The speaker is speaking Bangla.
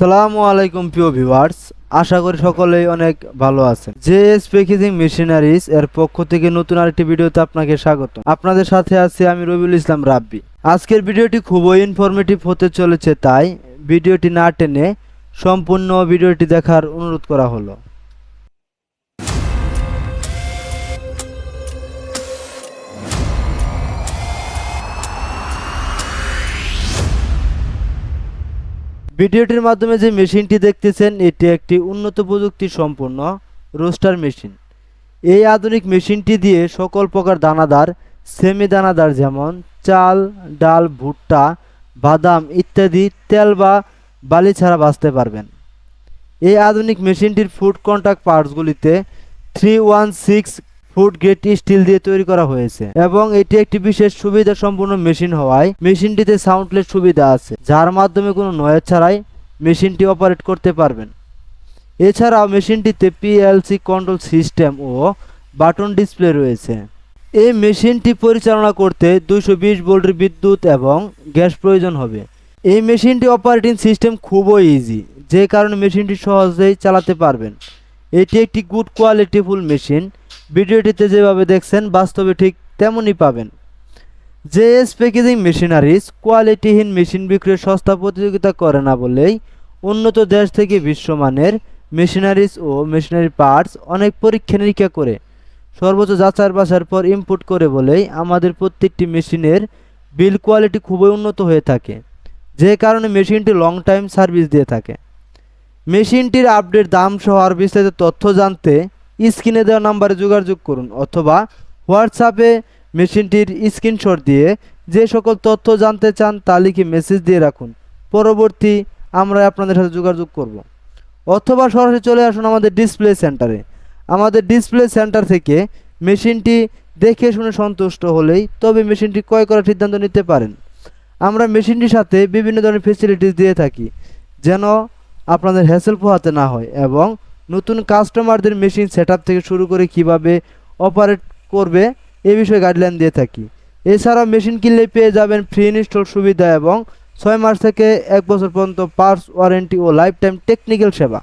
আসসালামু আলাইকুম প্রিয় ভিউয়ার্স, আশা করি সকলেই অনেক ভালো আছেন। জে এস প্যাকেজিং মেশিনারিজ এর পক্ষ থেকে নতুন আরেকটি ভিডিওতে আপনাকে স্বাগত আপনাদের সাথে আছি আমি রবিউল ইসলাম রাব্বি। আজকের ভিডিওটি খুবই ইনফরমেটিভ হতে চলেছে, তাই ভিডিওটি না টেনে সম্পূর্ণ ভিডিওটি দেখার অনুরোধ করা হলো। ভিডিওটির মাধ্যমে যে মেশিনটি দেখতেছেন, এটি একটি উন্নত প্রযুক্তি সম্পন্ন রোস্টার মেশিন। এই আধুনিক মেশিনটি দিয়ে সকল প্রকার দানাদার সেমি দানাদার যেমন চাল, ডাল, ভুট্টা, বাদাম ইত্যাদি তেল বা বালি ছাড়া বাঁচতে পারবেন। এই আধুনিক মেশিনটির food contact পার্টসগুলিতে three one six food grade steel দিয়ে তৈরি করা হয়েছে এবং এটি একটি বিশেষ সুবিধা সম্পূর্ণ মেশিন হওয়ায় মেশিনটিতে সাউন্ডলেস সুবিধা আছে, যার মাধ্যমে কোনো নয়েজ ছাড়াই মেশিনটি অপারেট করতে পারবেন। এছাড়াও মেশিনটিতে পিএলসি কন্ট্রোল সিস্টেম ও বাটন ডিসপ্লে রয়েছে। এই মেশিনটি পরিচালনা করতে দুইশো বিশ ভোল্টের বিদ্যুৎ এবং গ্যাস প্রয়োজন হবে। এই মেশিনটি অপারেটিং সিস্টেম খুবই ইজি যে কারণে মেশিনটি সহজেই চালাতে পারবেন। এটি একটি গুড কোয়ালিটিফুল মেশিন ভিডিওটিতে যেভাবে দেখছেন, বাস্তবে ঠিক তেমনই পাবেন। জেএস প্যাকেজিং মেশিনারিজ কোয়ালিটিহীন মেশিন বিক্রয়ের সস্তা প্রতিযোগিতা করে না বলেই উন্নত দেশ থেকে বিশ্বমানের মেশিনারিজ ও মেশিনারি পার্টস অনেক পরীক্ষা নিরীক্ষা করে, সর্বোচ্চ যাচার বাছার পর ইনপুট করে বলেই আমাদের প্রত্যেকটি মেশিনের বিল কোয়ালিটি খুবই উন্নত হয়ে থাকে। যে কারণে মেশিনটি লং টাইম সার্ভিস দিয়ে থাকে। মেশিনটির আপডেট দাম সহ আর বিস্তারিত তথ্য জানতে স্ক্রিনে দেওয়া নাম্বারে যোগাযোগ করুন অথবা হোয়াটসঅ্যাপে মেশিনটির স্ক্রিনশট দিয়ে যে সকল তথ্য জানতে চান তা লিখে মেসেজ দিয়ে রাখুন। পরবর্তী আমরা আপনাদের সাথে যোগাযোগ করব। অথবা সরাসরি চলে আসুন আমাদের ডিসপ্লে সেন্টারে। আমাদের ডিসপ্লে সেন্টার থেকে মেশিনটি দেখে শুনে সন্তুষ্ট হলেই তবে মেশিনটি ক্রয় করার সিদ্ধান্ত নিতে পারেন। আমরা মেশিনটির সাথে বিভিন্ন ধরনের ফেসিলিটিস দিয়ে থাকি। যেন আপনাদের হ্যাসেল পোহাতে না হয় এবং নতুন কাস্টমারদের মেশিন সেট থেকে শুরু করে কীভাবে অপারেট করবে এ বিষয়ে গাইডলাইন দিয়ে থাকি। এছাড়াও মেশিন কিনলে পেয়ে যাবেন ফ্রি ইনস্টল সুবিধা এবং ছয় মাস থেকে এক বছর পর্যন্ত পার্স ওয়ারেন্টি ও লাইফ টাইম টেকনিক্যাল সেবা।